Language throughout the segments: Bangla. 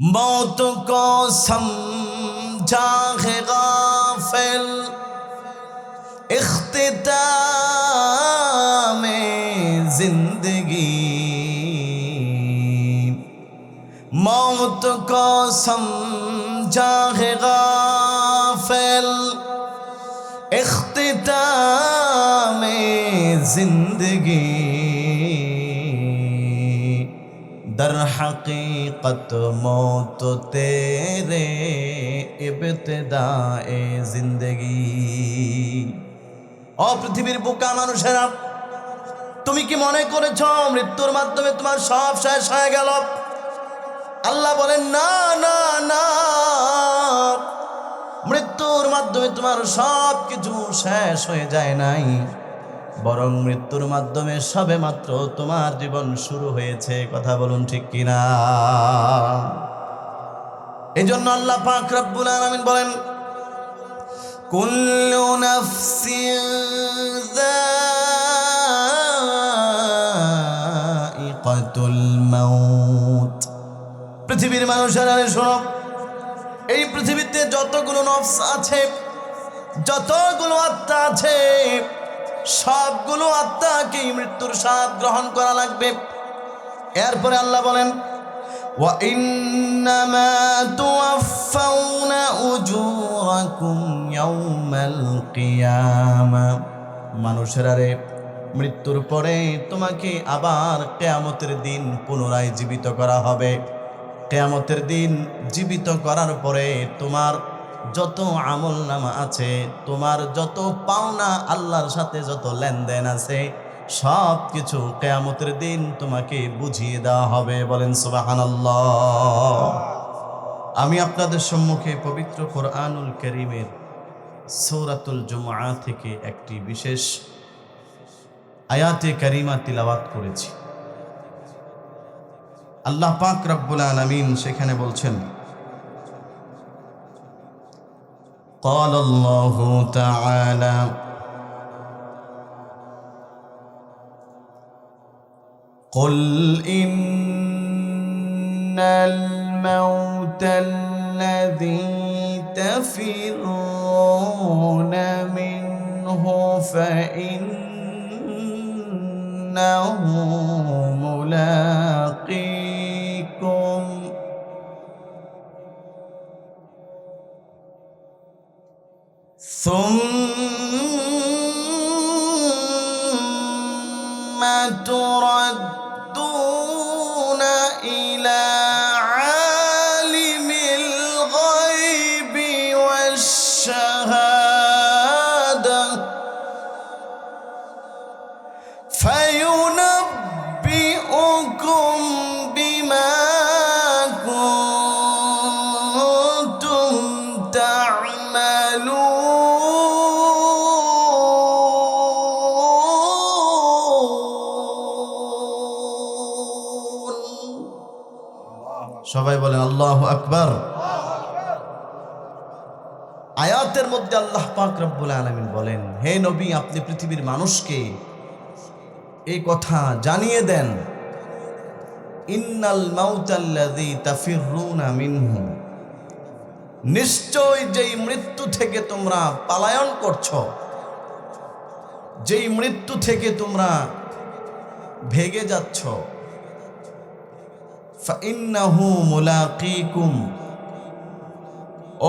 मौत को समझा है गाफिल इख्तिताम जिंदगी मौत को समझा है गाफिल इख्तिताम जिंदगी दर فقط موت تیرے ابتدائے জিন্দগি। ও পৃথিবীর বোকা মানুষেরা, তুমি কি মনে করেছ মৃত্যুর মাধ্যমে তোমার সব শেষ হয়ে গেল? আল্লাহ বলেন, না না না। মৃত্যুর মাধ্যমে তোমার সব কিছু শেষ হয়ে যায় নাই। বরং মৃত্যুর মাধ্যমে সবে মাত্র তোমার জীবন শুরু হয়েছে, কথা বলুন ঠিক কিনা? এই জন্য আল্লাহ পাক রব্বুল আলামিন বলেন, কুল্লু নাফসিন যায়িকাতুল মাউত। পৃথিবীর মানুষেরা শোনো, এই পৃথিবীতে যতগুলো নফস আছে, যতগুলো আত্মা আছে সবগুলো আত্মাকে মৃত্যুর স্বাদ গ্রহণ করা লাগবে এরপরে আল্লাহ বলেন وإنما توفون أجوركم يوم القيامة মানুষেরা রে মৃত্যুর পরে তোমাকে আবার কেয়ামতের দিন পুনরায় জীবিত করা হবে কেয়ামতের দিন জীবিত করার পরে তোমার যত আমল নামা আছে, তোমার যত পাওনা, আল্লাহর সাথে যত লেনদেন আছে সব কিছু কেয়ামতের দিন তোমাকে বুঝিয়ে দেওয়া হবে। বলেন, সুবাহানাল্লাহ। আমি আপনাদের সম্মুখে পবিত্র কোরআনুল করিমের সৌরাতুল জুমা থেকে একটি বিশেষ আয়াতে করিমা তিলাওয়াত করেছি। আল্লাহ পাক রব্বুল আলমিন সেখানে বলছেন قال الله تعالى قل إن الموت الذي تفرون منه فإنه ملاقيكم ثم সবাই বলেন আল্লাহ আকবর। আয়াতের মধ্যে আল্লাহ পাক রব্বুল আলমিন বলেন, হে নবী, আপনি পৃথিবীর মানুষকে এই কথা জানিয়ে দেন, ইন্নাল মাউতাল্লাযী তাফিরুনা মিনহু। নিশ্চয় যেই মৃত্যু থেকে তোমরা পালায়ন করছ, যেই মৃত্যু থেকে তোমরা ভেগে যাচ্ছ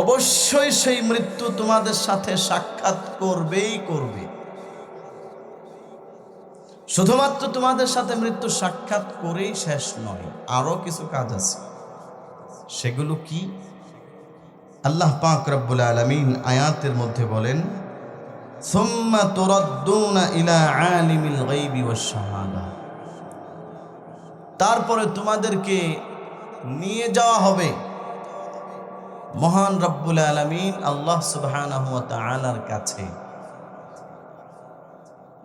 অবশ্যই সেই মৃত্যু তোমাদের সাথে সাক্ষাৎ করবেই করবে। শুধুমাত্র তোমাদের সাথে মৃত্যু সাক্ষাৎ করেই শেষ নয়, আরও কিছু কাজ আছে। সেগুলো কি? আল্লাহ পাক রব্বুল আলমিন আয়াতের মধ্যে বলেন, সুম্মা তুরাদ্দুনা ইলা আলিমিল গাইবি ওয়াশ শাহাদা। তারপরে তোমাদেরকে নিয়ে যাওয়া হবে। মহান রব্বুল আলমিন আল্লাহ সুবহানাহু ওয়া তাআলার কাছে।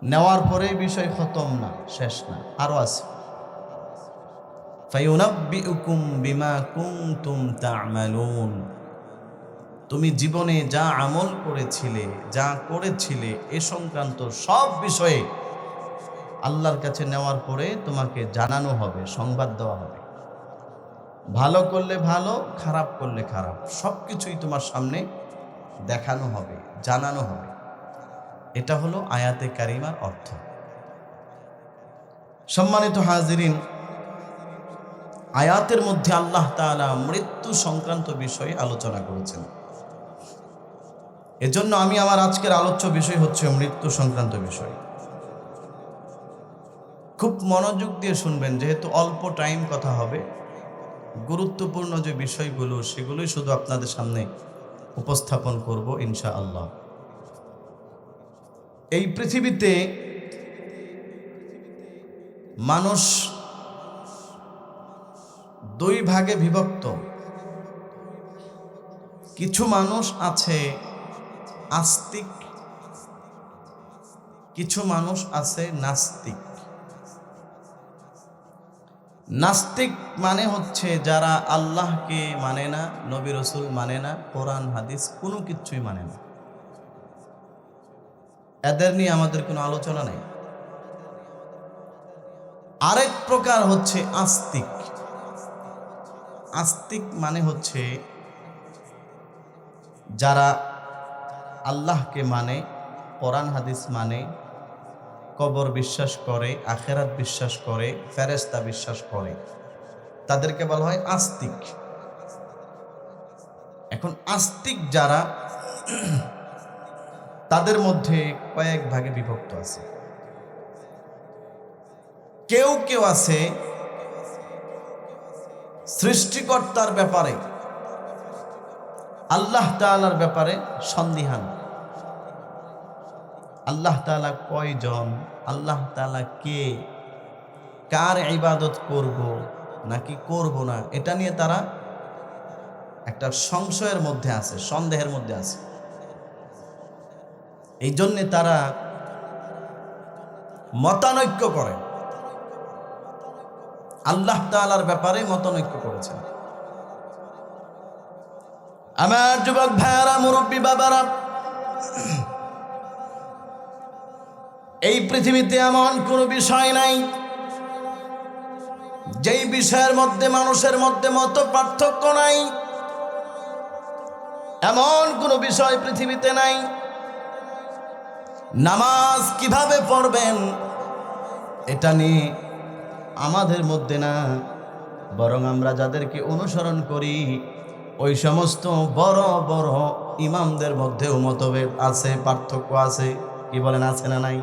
নেওয়ার পরে বিষয় খতম না, শেষ না, আরও আছে। বিমা তুমি জীবনে যা আমল করেছিলে, যা করেছিলে, এ সংক্রান্ত সব বিষয়ে আল্লাহর কাছে নেওয়ার পরে তোমাকে জানানো হবে, সংবাদ দেওয়া হবে। ভালো করলে ভালো, খারাপ করলে খারাপ সব কিছুই তোমার সামনে দেখানো হবে, জানানো হবে। এটা হলো আয়াতে কারিমার অর্থ। সম্মানিত হাজিরিন, আয়াতের মধ্যে আল্লাহ তাআলা মৃত্যু সংক্রান্ত বিষয়ে আলোচনা করেছেন। এজন্য আমি আমার আজকের আলোচ্য বিষয় হচ্ছে মৃত্যু সংক্রান্ত বিষয়। খুব মনোযোগ দিয়ে শুনবেন, যেহেতু অল্প টাইম কথা হবে। গুরুত্বপূর্ণ যে বিষয়গুলো, সেগুলোই শুধু আপনাদের সামনে উপস্থাপন করব ইনশা আল্লাহ এই পৃথিবীতে মানুষ দুই ভাগে বিভক্ত। কিছু মানুষ আছে আস্তিক, কিছু মানুষ আছে নাস্তিক। নাস্তিক মানে হচ্ছে যারা আল্লাহকে মানে না, নবী রসুল মানে না, কোরআন, হাদিস কোনো কিছুই মানে না। এদের নিয়ে আমাদের কোনো আলোচনা নেই। আরেক প্রকার হচ্ছে আস্তিক। আস্তিক মানে হচ্ছে যারা আল্লাহকে মানে কোরআন, হাদিস মানে কবর বিশ্বাস করে, আখেরাত বিশ্বাস করে ফেরেস্তা বিশ্বাস করে। তাদেরকে বলা হয় আস্তিক। এখন আস্তিক যারা, তাদের মধ্যে কয়েক ভাগে বিভক্ত আছে। কেউ কেউ আছে সৃষ্টিকর্তার ব্যাপারে, আল্লাহ তাআলার ব্যাপারে সন্দিহান। আল্লাহ তাআলা কয়জন? আল্লাহ তাআলা কে? কার ইবাদত করব নাকি করব না? এটা নিয়ে তারা একটা সংশয়ের মধ্যে আছে, সন্দেহের মধ্যে আছে। এই জন্যে তারা মতানৈক্য করে। আল্লাহ তাআলার ব্যাপারে মতানৈক্য করেছেন। আমার যুবক ভাইয়ারা, মুরব্বী বাবারা এই পৃথিবীতে এমন কোনো বিষয় নাই যেই বিষয়ের মধ্যে মানুষের মধ্যে মত পার্থক্য নাই। এমন কোনো বিষয় পৃথিবীতে নাই। নামাজ কীভাবে পড়বেন এটা নিয়ে আমাদের মধ্যে না, বরং আমরা যাদেরকে অনুসরণ করি, ওই সমস্ত বড় বড় ইমামদের মধ্যেও মতভেদ আছে, পার্থক্য আছে, কি বলেন, আছে না নাই?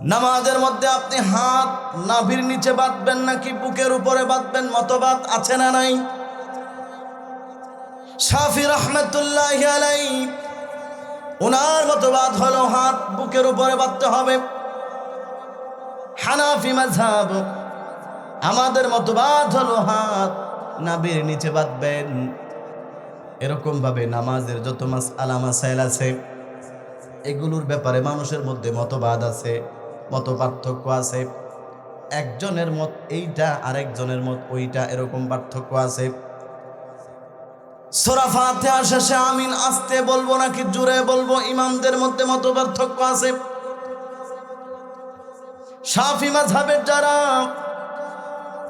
নামাজের মধ্যে আপনি হাত নাভির নিচে বাঁধবেন নাকি বুকের উপরে বাঁধবেন? মতবাদ আছে না নাই? শাফি রহমতুল্লাহ আলাই ওনার মতবাদ হলো হাত বুকের উপরে বাঁধতে হবে। হানাফি মাঝাব আমাদের মতবাদ হলো হাত নাবির নিচে বাঁধবেন। এরকম ভাবে নামাজের যত মাস আলামা সাইল আছে, এগুলোর ব্যাপারে মানুষের মধ্যে মতবাদ আছে। মত পার্থক্য আছে। একজনের মত এইটা, আরেকজনের মত ওইটা এরকম পার্থক্য আছে। সোরাফাতে শেষে আমিন, আসতে বলব নাকি জুড়ে বলব? ইমামদের মধ্যে মত পার্থক্য আছে। সাফি মাঝাবের যারা,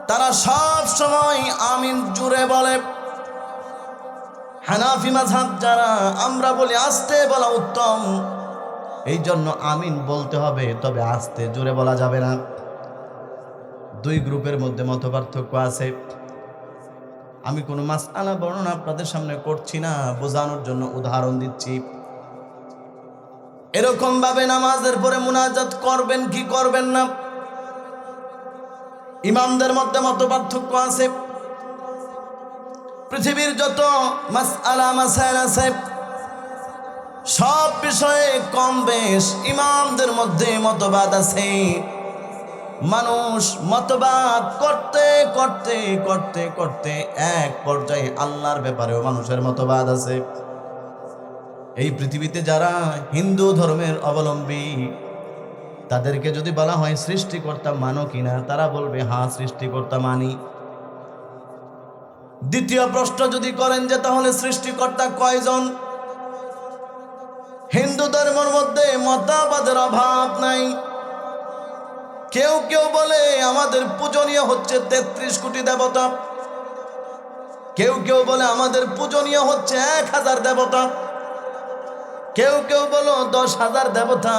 তারা সব সময় আমিন জুড়ে বলে। হানাফি মাঝাব যারা, আমরা বলি আসতে বলা উত্তম। এই জন্য আমিন বলতে হবে, তবে আস্তে জোরে বলা যাবে না। দুই গ্রুপের মধ্যে মত পার্থক্য আছে। আমি কোনো মাস আলা বর্ণনা আপনাদের সামনে করছি না, বোঝানোর জন্য উদাহরণ দিচ্ছি। এরকম ভাবে নামাজের পরে মুনাজাত করবেন কি করবেন না? ইমামদের মধ্যে মত পার্থক্য আছে। পৃথিবীর যত মাস আলা মাসাইল আছে সব বিষয়ে কম বেশ ইমামদের মধ্যে মতবাদ আছে। মানুষ মতবাদ করতে করতে করতে করতে এক পর্যায়ে আল্লাহর ব্যাপারেও মানুষের মতবাদ আছে। এই পৃথিবীতে যারা হিন্দু ধর্মের অবলম্বী, তাদেরকে যদি বলা হয় সৃষ্টিকর্তা মানো কিনা, তারা বলবে হ্যাঁ সৃষ্টিকর্তা মানি। দ্বিতীয় প্রশ্ন যদি করেন যে, তাহলে সৃষ্টিকর্তা কয়জন? হিন্দু ধর্মের মধ্যে মতাবাদের অভাব নাই। কেউ কেউ বলে আমাদের পূজনীয় হচ্ছে তেত্রিশ কোটি দেবতা। কেউ কেউ বলে আমাদের পূজনীয় হচ্ছে এক হাজার দেবতা। কেউ কেউ বলো দশ হাজার দেবতা।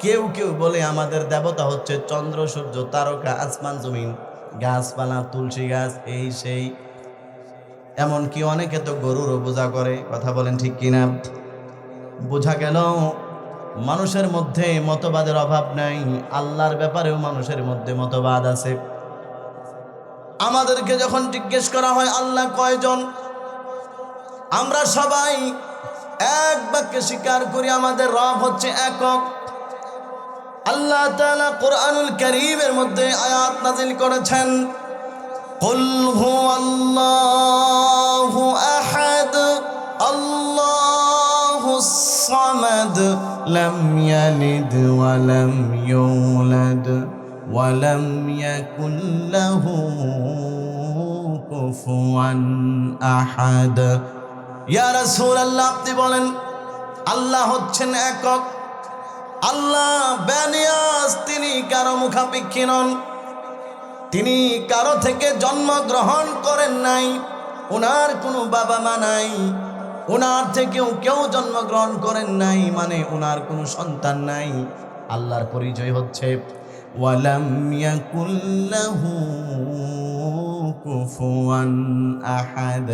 কেউ কেউ বলে আমাদের দেবতা হচ্ছে চন্দ্র, সূর্য, তারকা, আসমান, জমিন। গাছপালা, তুলসী গাছ, এই সেই। এমনকি অনেকে তো গরুরও পূজা করে, কথা বলেন ঠিক কিনা? বোঝা গেল, মানুষের মধ্যে মতবাদের অভাব নাই, আল্লাহর ব্যাপারেও মানুষের মধ্যে মতবাদ আছে। আমাদেরকে যখন জিজ্ঞেস করা হয়, আল্লাহ কয়জন? আমরা সবাই এক বাক্যে স্বীকার করি, আমাদের রব হচ্ছে একক। আল্লাহ তাআলা কোরআনুল করিমের মধ্যে আয়াত নাজিল করেছেন, কুল হু আল্লাহ الصمد لم يلد ولم يولد ولم يكن له كفوا أحد ইয়া রাসূলুল্লাহ আপনি বলেন আল্লাহ হচ্ছেন একক আল্লাহ ব্যানিয়াস তিনি কারো মুখাপেক্ষী নন তিনি কারো থেকে জন্মগ্রহণ করেন নাই ওনার কোনো বাবা মা নাই ওনার থেকেও কেউ জন্মগ্রহণ করেন নাই মানে ওনার কোনো সন্তান নাই। আল্লাহর পরিচয় হচ্ছে কুফুয়ান আহাদ।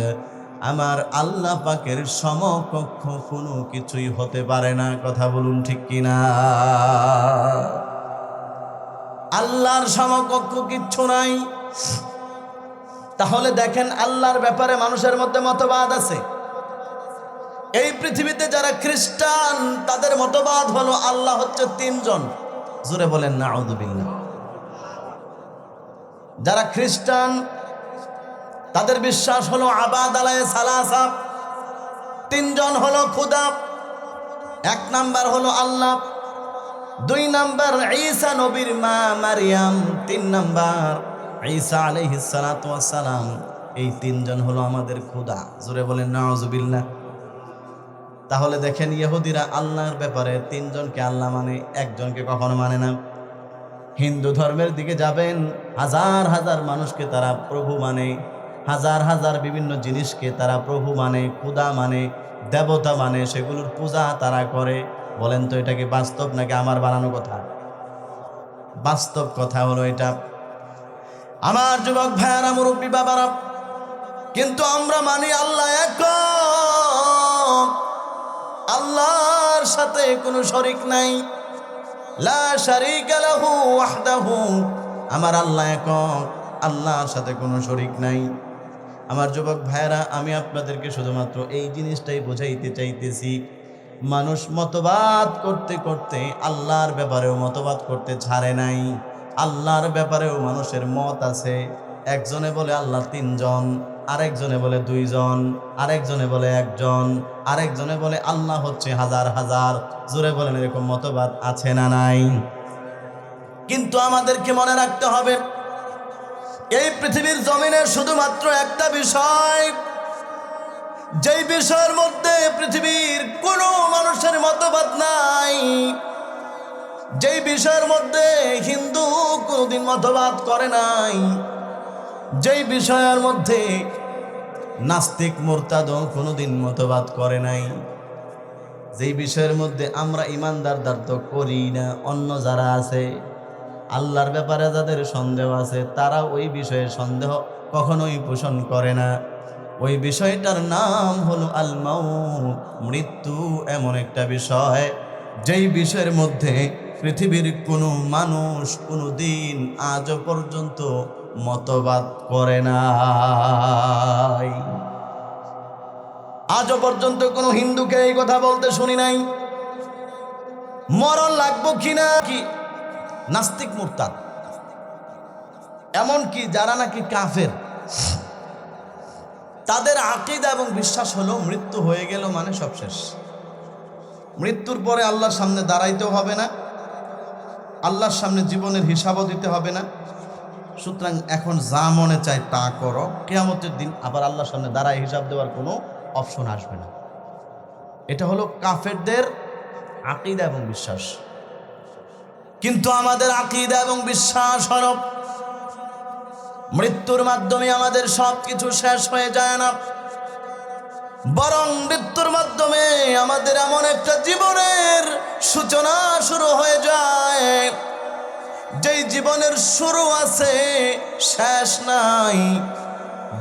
আমার আল্লাহ পাকের সমকক্ষ কোনো কিছুই হতে পারে না, কথা বলুন ঠিক কিনা? আল্লাহর সমকক্ষ কিচ্ছু নাই। তাহলে দেখেন আল্লাহর ব্যাপারে মানুষের মধ্যে মতবাদ আছে। এই পৃথিবীতে যারা খ্রিস্টান, তাদের মতবাদ হলো আল্লাহ হচ্ছে তিনজন। জোরে বলেন না আউদুবিল্লা যারা খ্রিস্টান, তাদের বিশ্বাস হলো আবাদ আলায় সালাসা। তিনজন হলো খুদা, এক নাম্বার হলো আল্লাহ, দুই নাম্বার ঈসা নবীর মা মারিয়াম, তিন নাম্বার ঈসা আলাইহিস সালাতু ওয়াস সালাম। এই তিনজন হলো আমাদের খুদা। জোরে বলেন নাউজুবিল্লাহ তাহলে দেখেন ইহুদিরা আল্লাহর ব্যাপারে তিনজনকে আল্লাহ মানে একজনকে কখনো মানে না। হিন্দু ধর্মের দিকে যাবেন, হাজার হাজার মানুষকে তারা প্রভু মানে হাজার হাজার বিভিন্ন জিনিসকে তারা প্রভু মানে খুদা মানে দেবতা মানে সেগুলোর পূজা তারা করে। বলেন তো, এটা কি বাস্তব নাকি আমার বানানো কথা? বাস্তব কথা হলো এটা। আমার যুবক ভাইয়ারা, মুরব্বী বাবারা, কিন্তু আমরা মানি আল্লাহ এক আল্লাহর সাথে কোনো শরিক নাই। লা শারিকা লাহু ওয়াহদাহু। আমার আল্লাহ একক, আল্লাহর সাথে কোনো শরিক নাই। আমার যুবক ভাইয়েরা, আমি আপনাদেরকে শুধুমাত্র এই জিনিসটাই বোঝাইতে চাইতেছি। মানুষ মতবাদ করতে করতে আল্লাহর ব্যাপারেও মতবাদ করতে ছাড়ে নাই। আল্লাহর ব্যাপারেও মানুষের মত আছে। একজনে বলে, আল্লাহ তিনজন। আরেকজনে বলে দুইজন, আরেকজনে বলে একজন, আরেকজনে বলে আল্লাহ হচ্ছে হাজার হাজার। জোরে বলেন এরকম মতবাদ আছে না নাই? কিন্তু আমাদেরকে মনে রাখতে হবে, এই পৃথিবীর জমিনের শুধুমাত্র একটা বিষয়, যেই বিষয়ের মধ্যে পৃথিবীর কোনো মানুষের মতবাদ নাই, যেই বিষয়ের মধ্যে হিন্দু কোনোদিন মতবাদ করে নাই যেই বিষয়ের মধ্যে নাস্তিক মোরতাদও কোনোদিন মতবাদ করে নাই, যেই বিষয়ের মধ্যে আমরা ইমানদার দার তো করি না, অন্য যারা আছে, আল্লাহর ব্যাপারে যাদের সন্দেহ আছে তারা ওই বিষয়ে সন্দেহ কখনোই পোষণ করে না। ওই বিষয়টার নাম হলো আলমাউ মৃত্যু এমন একটা বিষয়, যেই বিষয়ের মধ্যে পৃথিবীর কোনো মানুষ কোনো দিন আজও পর্যন্ত মতবাদ করে নাই। আজও পর্যন্ত কোনো হিন্দুকে এই কথা বলতে শুনি নাই। মরণ লাগবো কিনা কি? নাস্তিক মুরতাদ। এমনকি যারা নাকি কাফের, তাদের আকিদা এবং বিশ্বাস হলো মৃত্যু হয়ে গেল মানে সব শেষ। মৃত্যুর পরে আল্লাহর সামনে দাঁড়াইতেও হবে না। আল্লাহর সামনে জীবনের হিসাবও দিতে হবে না। সুতরাং এখন যা মনে চায় তা করো। কেয়ামতের দিন আবার আল্লাহর সামনে দাঁড়ায় হিসাব দেওয়ার কোনো অপশন আসবে না। এটা হলো কাফেরদের আকিদা এবং বিশ্বাস। কিন্তু আমাদের আকিদা এবং বিশ্বাস হল, মৃত্যুর মাধ্যমে আমাদের সব কিছু শেষ হয়ে যায় না। বরং মৃত্যুর মাধ্যমে আমাদের এমন একটা জীবনের সূচনা শুরু হয়ে যায়। যেই জীবনের শুরু আছে, শেষ নাই।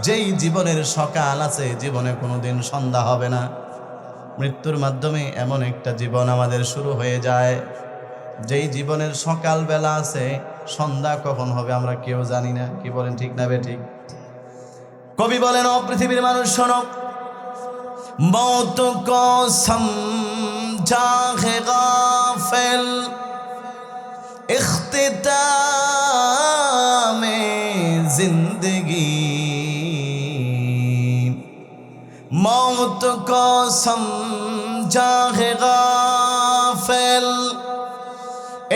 যেই জীবনের সকাল আছে, জীবনে কোনো দিন সন্ধ্যা হবে না। মৃত্যুর মাধ্যমে এমন একটা জীবন আমাদের শুরু হয়ে যায়। যেই জীবনের সকালবেলা আছে, সন্ধ্যা কখন হবে আমরা কেউ জানি না। কি বলেন, ঠিক না বেঠিক কবি বলেন, অ পৃথিবীর মানুষ শোনক মৌত কসম জাহে গাফেল اختتامে জিন্দগি মৌত কো সমঝাহে গাফেল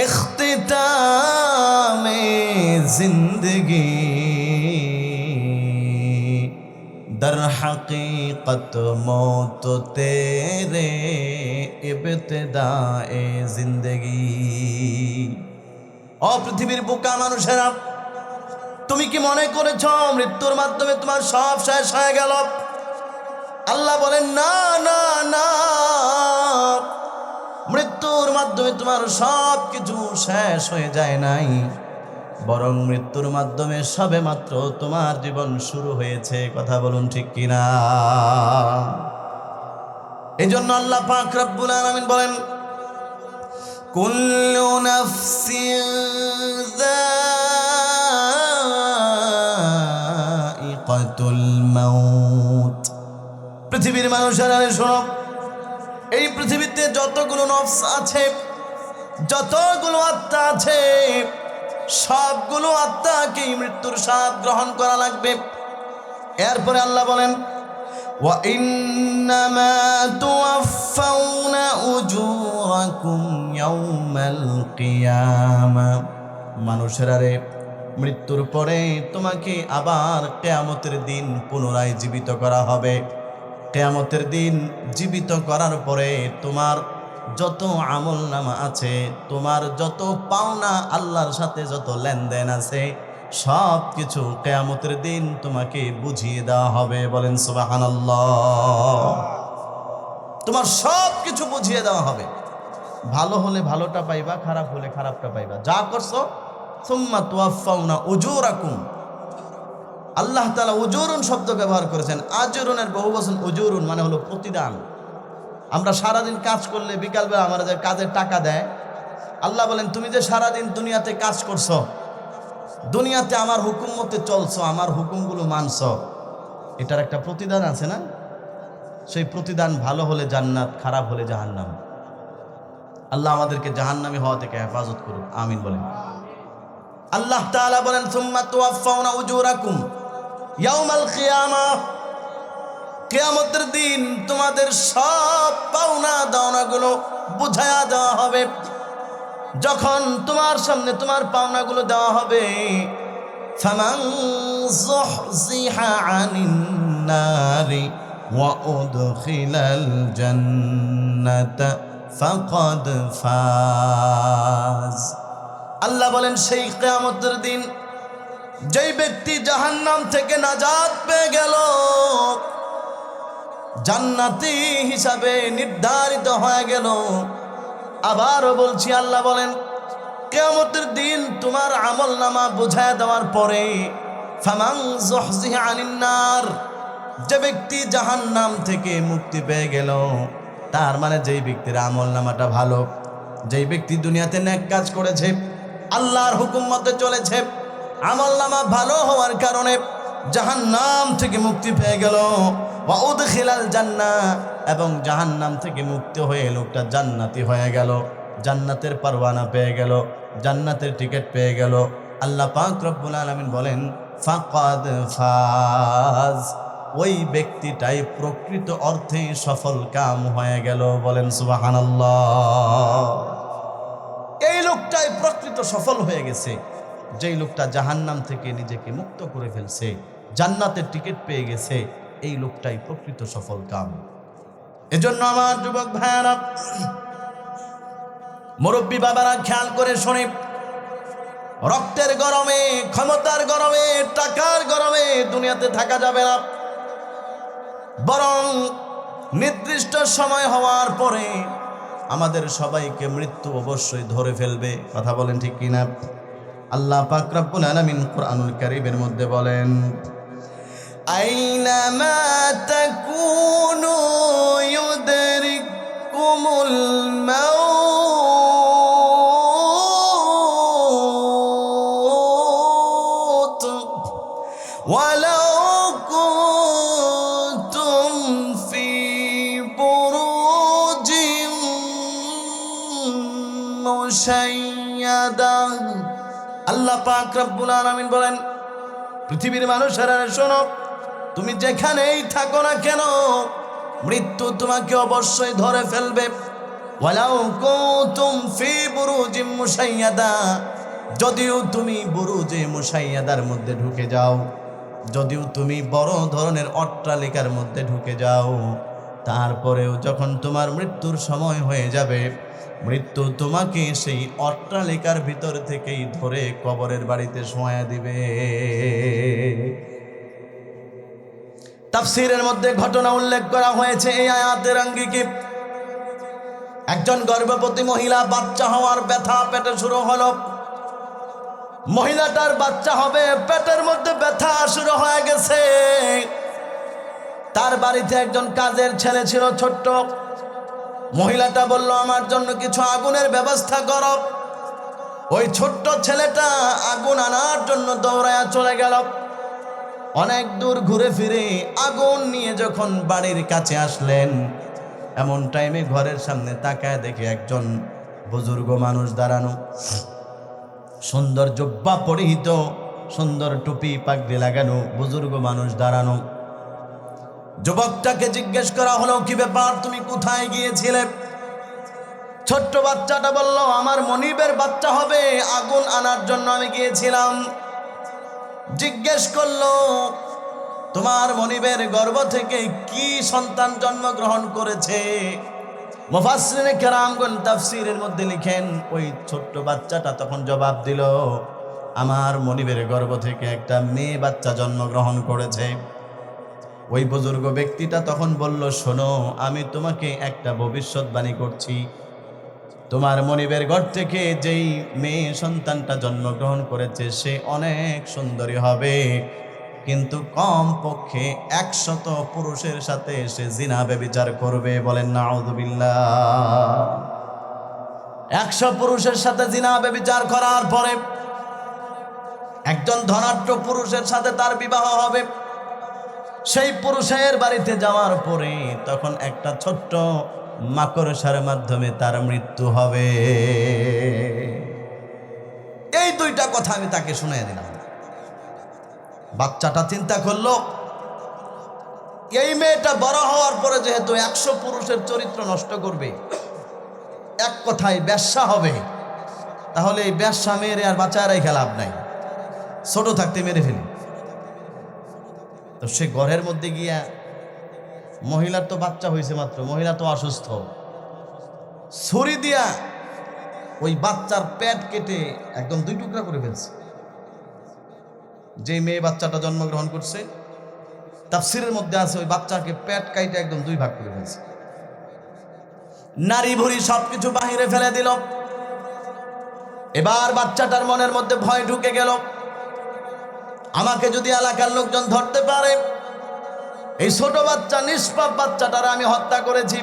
اختتامে জিন্দগি در حقیقت موت تیرے ابتدائے زندگی ইবতেদায়ে জিন্দগি ও পৃথিবীর বোকা মানুষেরা, তুমি কি মনে করেছ মৃত্যুর মাধ্যমে তোমার সব শেষ হয়ে গেল? আল্লাহ বলেন, না না না। মৃত্যুর মাধ্যমে তোমার সব কিছু শেষ হয়ে যায় নাই। বরং মৃত্যুর মাধ্যমে সবে মাত্র তোমার জীবন শুরু হয়েছে, কথা বলুন ঠিক কিনা? এই জন্য আল্লাহ পাক রব্বুল আলামিন বলেন কুল্লু নাফসিন যায়িকাতুল মাউত পৃথিবীর মানুষেরা শোনো, এই পৃথিবীতে যতগুলো নফস আছে, যতগুলো আত্মা আছে, সবগুলো আত্মাকেই মৃত্যুর স্বাদ গ্রহণ করা লাগবে। এরপরে আল্লাহ বলেন وإنما توفون أجوركم يوم القيامة মানুষেরা রে মৃত্যুর পরে তোমাকে আবার কেয়ামতের দিন পুনরায় জীবিত করা হবে কেয়ামতের দিন জীবিত করার পরে তোমার যত আমল নামা আছে তোমার যত পাওনা আল্লাহর সাথে যত লেনদেন আছে সব কিছু কেয়ামতের দিন তোমাকে বুঝিয়ে দেওয়া হবে। বলেন সুবাহান তোমার সব কিছু বুঝিয়ে দেওয়া হবে। ভালো হলে ভালোটা পাইবা, খারাপ হলে খারাপটা পাইবা। যা করছ, সুম্মা তুয়াফাউনা উজুরাকুম। আল্লাহ তালা উজুরুন শব্দ ব্যবহার করেছেন। আজরুনের বহু বছর উজুরুন মানে হলো প্রতিদান। আমরা সারাদিন কাজ করলে বিকালবেলা আমার যে কাজের টাকা দেয়। আল্লাহ বলেন, তুমি যে সারাদিন দুনিয়াতে কাজ করছ দুনিয়াতে আমার হুকুম মতে চলছো, আমার হুকুমগুলো মানছ। এটার একটা প্রতিদান আছে না? সেই প্রতিদান ভালো হলে জান্নাত, খারাপ হলে জাহান্নাম। আল্লাহ আমাদেরকে জাহান্নামি হওয়া থেকে হেফাজত করুন আমিন বলেন। আল্লাহ তাআলা বলেন কেয়ামতের দিন তোমাদের সব পাওনা দাওনাগুলো বুঝায়া দেওয়া হবে। যখন তোমার সামনে তোমার পাওনাগুলো দেওয়া হবে আল্লাহ বলেন, সেই কিয়ামতের দিন যেই ব্যক্তি জাহান্নাম থেকে নাজাত পেয়ে গেল, জান্নাতি হিসাবে নির্ধারিত হয়ে গেল। আবারও বলছি, আল্লাহ বলেন কেমতের দিন তোমার আমল নামা বুঝায় দেওয়ার পরে, ফামাং আনিন্নার, যে ব্যক্তি জাহান নাম থেকে মুক্তি পেয়ে গেল, তার মানে যেই ব্যক্তির আমল নামাটা ভালো, যেই ব্যক্তি দুনিয়াতে ন্যাক কাজ করেছে, আল্লাহর হুকুম মতে চলেছে আমল নামা ভালো হওয়ার কারণে জাহান্নাম থেকে মুক্তি পেয়ে গেল। ওয়াউদ খিলাল জান্না এবং জাহান্নাম থেকে মুক্ত হয়ে লোকটা জান্নাতি হয়ে গেল। জান্নাতের পারওয়ানা পেয়ে গেল, জান্নাতের টিকিট পেয়ে গেল। আল্লাহ পাক রব্বুল আলামিন বলেন, ফাকাদ ফাজ। ওই ব্যক্তিটাই প্রকৃত অর্থে সফল কাম হয়ে গেল। বলেন, সুবহানাল্লাহ। এই লোকটাই প্রকৃত সফল হয়ে গেছে। যেই লোকটা জাহান্নাম থেকে নিজেকে মুক্ত করে ফেলছে, জান্নাতের টিকিট পেয়ে গেছে এই লোকটাই প্রকৃত সফল কাম। এজন্য আমার যুবক ভাইয়ারা, মুরব্বী বাবারা খেয়াল করে শুনে। রক্তের গরমে, ক্ষমতার গরমে, টাকার গরমে দুনিয়াতে থাকা যাবে না। বরং নির্দিষ্ট সময় হওয়ার পরে আমাদের সবাইকে মৃত্যু অবশ্যই ধরে ফেলবে। কথা বলেন ঠিক কিনা? আল্লাহ পাক রব্বুল আলামিন কোরআনুল কারীমের মধ্যে বলেন আইনামা তাকুনু ইউদরিকুমুল মাউত ولو كنتم في بروج مشيدة আল্লাহ পাক রব্বুল আলামিন বলেন পৃথিবীর মানুষেরা শোনো তুমি যেখানেই থাকো না কেন, মৃত্যু তোমাকে অবশ্যই ধরে ফেলবে। যদিও তুমি বুরুজে মুশাইয়াদার মধ্যে ঢুকে যাও, যদিও তুমি বড় ধরনের অট্টালিকার মধ্যে ঢুকে যাও, তারপরেও যখন তোমার মৃত্যুর সময় হয়ে যাবে, মৃত্যু তোমাকে সেই অট্টালিকার ভিতর থেকেই ধরে কবরের বাড়িতে শোয়া দিবে। তাফসিরের মধ্যে ঘটনা উল্লেখ করা হয়েছে এই আয়াতের আঙ্গিকে। একজন গর্ভবতী মহিলা বাচ্চা হওয়ার ব্যথা পেটে শুরু হলো। মহিলাটার বাচ্চা হবে, পেটের মধ্যে ব্যথা শুরু হয়ে গেছে। তার বাড়িতে একজন কাজের ছেলে ছিল ছোট্ট। মহিলাটা বলল, আমার জন্য কিছু আগুনের ব্যবস্থা কর। ওই ছোট্ট ছেলেটা আগুন আনার জন্য দৌড়ায়া চলে গেল। অনেক দূর ঘুরে ফিরে আগুন নিয়ে যখন বাড়ির কাছে আসলেন, এমন টাইমে ঘরের সামনে তাকায় দেখে একজন বুজুর্গ মানুষ দাঁড়ানো। সুন্দর জব্বা পরিহিত সুন্দর টুপি, পাগড়ি লাগানো বুজুর্গ মানুষ দাঁড়ানো। যুবকটাকে জিজ্ঞেস করা হলো, কি ব্যাপার? তুমি কোথায় গিয়েছিলে? ছোট্ট বাচ্চাটা বলল, আমার মনিবের বাচ্চা হবে, আগুন আনার জন্য আমি গিয়েছিলাম। জিজ্ঞেস করল, তোমার মনিবের গর্ভ থেকে কি সন্তান জন্মগ্রহণ করেছে? মুফাসসিরিনে কেরামগণ তাফসীরের মধ্যে লিখেন, ওই ছোট্ট বাচ্চাটা তখন জবাব দিল, আমার মনিবের গর্ভ থেকে একটা মেয়ে বাচ্চা জন্মগ্রহণ করেছে। ওই বুজুর্গ ব্যক্তিটা তখন বলল, শোনো, আমি তোমাকে একটা ভবিষ্যৎবাণী করছি। তোমার মনিবের ঘর থেকে যেই মেয়ে সন্তানটা জন্মগ্রহণ করেছে, সে অনেক সুন্দরী হবে। কিন্তু কম পক্ষে একশত পুরুষের সাথে সে জিনা বিচার করবে বলেন নাউদুবিল্লাহ একশো পুরুষের সাথে জিনা বিচার করার পরে একজন ধনাঢ্য পুরুষের সাথে তার বিবাহ হবে। সেই পুরুষের বাড়িতে যাওয়ার পরে তখন একটা ছোট্ট মাকড়সার মাধ্যমে তার মৃত্যু হবে। এই দুইটা কথা আমি তাকে শুনে দিলাম। বাচ্চাটা চিন্তা করল, এই মেয়েটা বড় হওয়ার পরে যেহেতু একশো পুরুষের চরিত্র নষ্ট করবে, এক কথায় ব্যবসা হবে, তাহলে এই ব্যবসা মেয়েরে আর বাচ্চারাই লাভ নাই। ছোট থাকতে মেরে ফেলি। তো সে ঘরের মধ্যে গিয়া মহিলার তো বাচ্চা হয়েছে মাত্র, মহিলা তো অসুস্থ। ছুরি দিয়া ওই বাচ্চার প্যাট কেটে একদম দুই টুকরা করে ফেলছে। যে মেয়ে বাচ্চাটা জন্মগ্রহণ করছে, তাফসিরের মধ্যে আছে ওই বাচ্চাকে প্যাট কাইটে একদম দুই ভাগ করে ফেলছে। নারী ভুরি সবকিছু বাহিরে ফেলে দিল। এবার বাচ্চাটার মনের মধ্যে ভয় ঢুকে গেল। আমাকে যদি এলাকার লোকজন ধরতে পারে এই ছোট বাচ্চা, নিষ্পাপ বাচ্চাটার আমি হত্যা করেছি।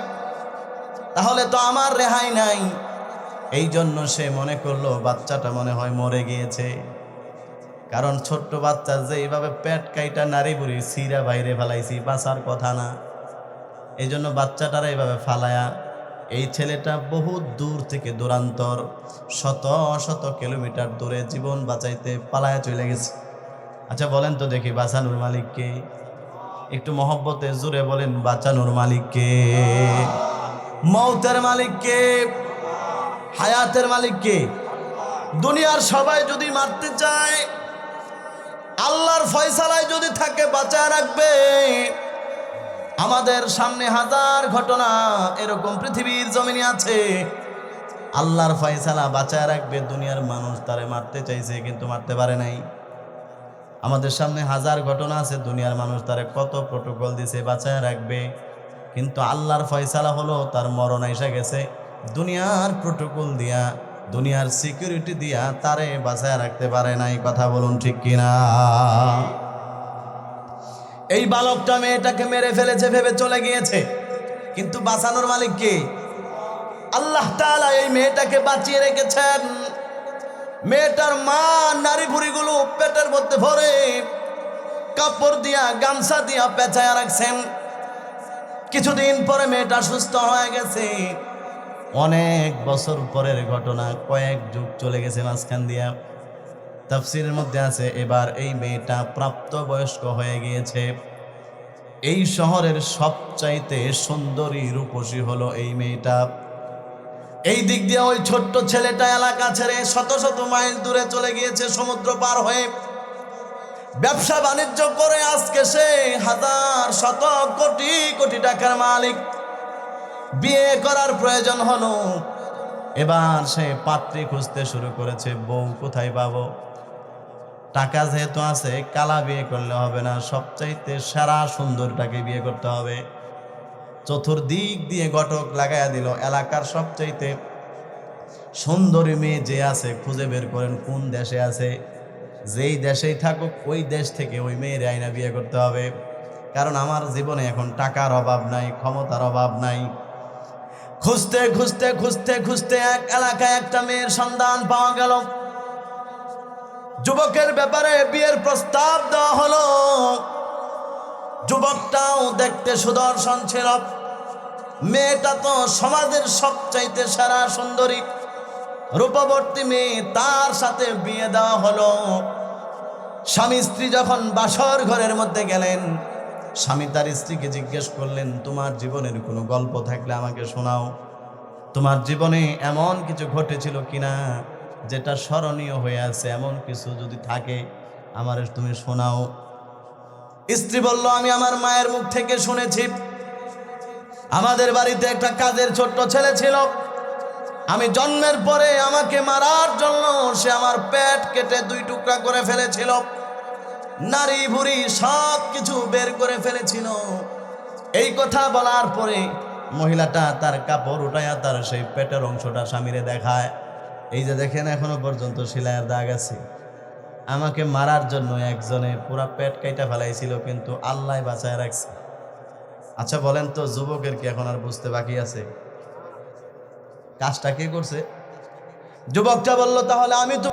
তাহলে তো আমার রেহাই নাই। এই জন্য সে মনে করল, বাচ্চাটা মনে হয় মরে গিয়েছে। কারণ ছোট্ট বাচ্চা যে এইভাবে পেট কাইটা নারী বুড়ি সিরা বাইরে ফেলাইছি, বাঁচার কথা না। এই জন্য বাচ্চাটারা এইভাবে ফালায়া, এই ছেলেটা বহু দূর থেকে দূরান্তর, শত শত কিলোমিটার দূরে জীবন বাঁচাইতে পালায়া চলে গেছে। আচ্ছা বলেন তো দেখি বাঁচানোর মালিককে একটু মহব্বতে জুড়ে বলেন, বাঁচানোর মালিককে। মৌতের মালিককে, হায়াতের মালিককে। দুনিয়ার সবাই যদি মারতে চায়, আল্লাহর ফয়সালায় যদি থাকে, বাঁচায় রাখবে। আমাদের সামনে হাজার ঘটনা, এরকম পৃথিবীর জমিনে আছে। আল্লাহর ফয়সালা বাঁচায় রাখবে, দুনিয়ার মানুষ তারে মারতে চাইছে, কিন্তু মারতে পারে নাই। আমাদের সামনে হাজার ঘটনা আছে, দুনিয়ার মানুষ তারে কত প্রোটোকল দিছে, বাঁচায় রাখবে। কিন্তু আল্লাহর ফয়সালা হলো তার মরণ এসে গেছে। দুনিয়ার প্রোটোকল দিয়া, দুনিয়ার সিকিউরিটি দিয়া তারে বাঁচায় রাখতে পারে নাই, কথা বলুন ঠিক কিনা? এই বালকটা মেয়েটাকে মেরে ফেলেছে, ভেবে চলে গিয়েছে। কিন্তু বাঁচানোর মালিক কে? আল্লাহ তাআলা এই মেয়েটাকে বাঁচিয়ে রেখেছেন। মেয়েটার মা নারী ভুড়িগুলো পেটের মধ্যে ভরে কাপড় দিয়া, গামছা দিয়া পেঁচায় রাখছেন। কিছুদিন পরে মেয়েটা সুস্থ হয়ে গেছে। অনেক বছর পরের ঘটনা, কয়েক যুগ চলে গেছে মাঝখান দিয়া। তাফসিরের মধ্যে আছে, এবার এই মেয়েটা প্রাপ্তবয়স্ক হয়ে গিয়েছে। এই শহরের সবচাইতে সুন্দরী রূপসী হলো এই মেয়েটা। এই দিক দিয়ে ওই ছোট্ট ছেলেটা এলাকা ছেড়ে শত শত মাইল দূরে চলে গিয়েছে সমুদ্র পার হয়ে। ব্যবসা বাণিজ্য করে আজকে সে হাজার শত কোটি কোটি টাকার মালিক। বিয়ে করার প্রয়োজন হলো। এবার সে পাত্রী খুঁজতে শুরু করেছে, বউ, কোথায় পাবো? টাকা যেহেতু আছে, কালা বিয়ে করলে হবে না। সবচাইতে সেরা সুন্দরটাকে বিয়ে করতে হবে। চতুর্দিক দিয়ে ঘটক লাগাইয়া দিল। এলাকার সবচাইতে সুন্দরী মেয়ে যে আছে, খুঁজে বের করেন কোন দেশে আছে। যেই দেশেই থাকুক, ওই দেশ থেকে ওই মেয়ের আইনা বিয়ে করতে হবে। কারণ আমার জীবনে এখন টাকার অভাব নাই, ক্ষমতার অভাব নাই। খুঁজতে খুঁজতে খুঁজতে খুঁজতে এক এলাকায় একটা মেয়ের সন্ধান পাওয়া গেল। যুবকের ব্যাপারে বিয়ের প্রস্তাব দেওয়া হলো। যুবকটাও দেখতে সুদর্শন ছিল। মেয়েটা তো সমাজের সবচাইতে সারা সুন্দরী। রূপবর্তী মেয়ে তার সাথে বিয়ে দেওয়া হলো। স্বামী স্ত্রী যখন বাসর ঘরের মধ্যে গেলেন, স্বামী তার স্ত্রীকে জিজ্ঞেস করলেন, তোমার জীবনের কোনো গল্প থাকলে আমাকে শোনাও? তোমার জীবনে এমন কিছু ঘটেছিল কিনা যেটা স্মরণীয় হয়ে আছে? এমন কিছু যদি থাকে, আমার তুমি শোনাও। স্ত্রী বলল, আমি আমার মায়ের মুখ থেকে শুনেছি। আমাদের বাড়িতে একটা কাজের ছোট্ট ছেলে ছিল। আমি জন্মের পরে আমাকে মারার জন্য সে আমার পেট কেটে দুই টুকরা করে ফেলেছিল। নারী ভুড়ি সব কিছু বের করে ফেলেছিল। এই কথা বলার পরে মহিলাটা তার কাপড় উঠাইয়া তার সেই পেটের অংশটা স্বামীরে দেখায়। এই যে দেখেন, এখনও পর্যন্ত শিলায়ের দাগ আছে। আমাকে মারার জন্য একজনে পুরা পেট কাইটা ফেলাইছিল, কিন্তু আল্লাহ বাঁচায় রাখছে। আচ্ছা বলেন তো, যুবকের কি এখন আর বুঝতে বাকি আছে? কাজটা কে করছে? যুবকটা বলল, তাহলে আমি তো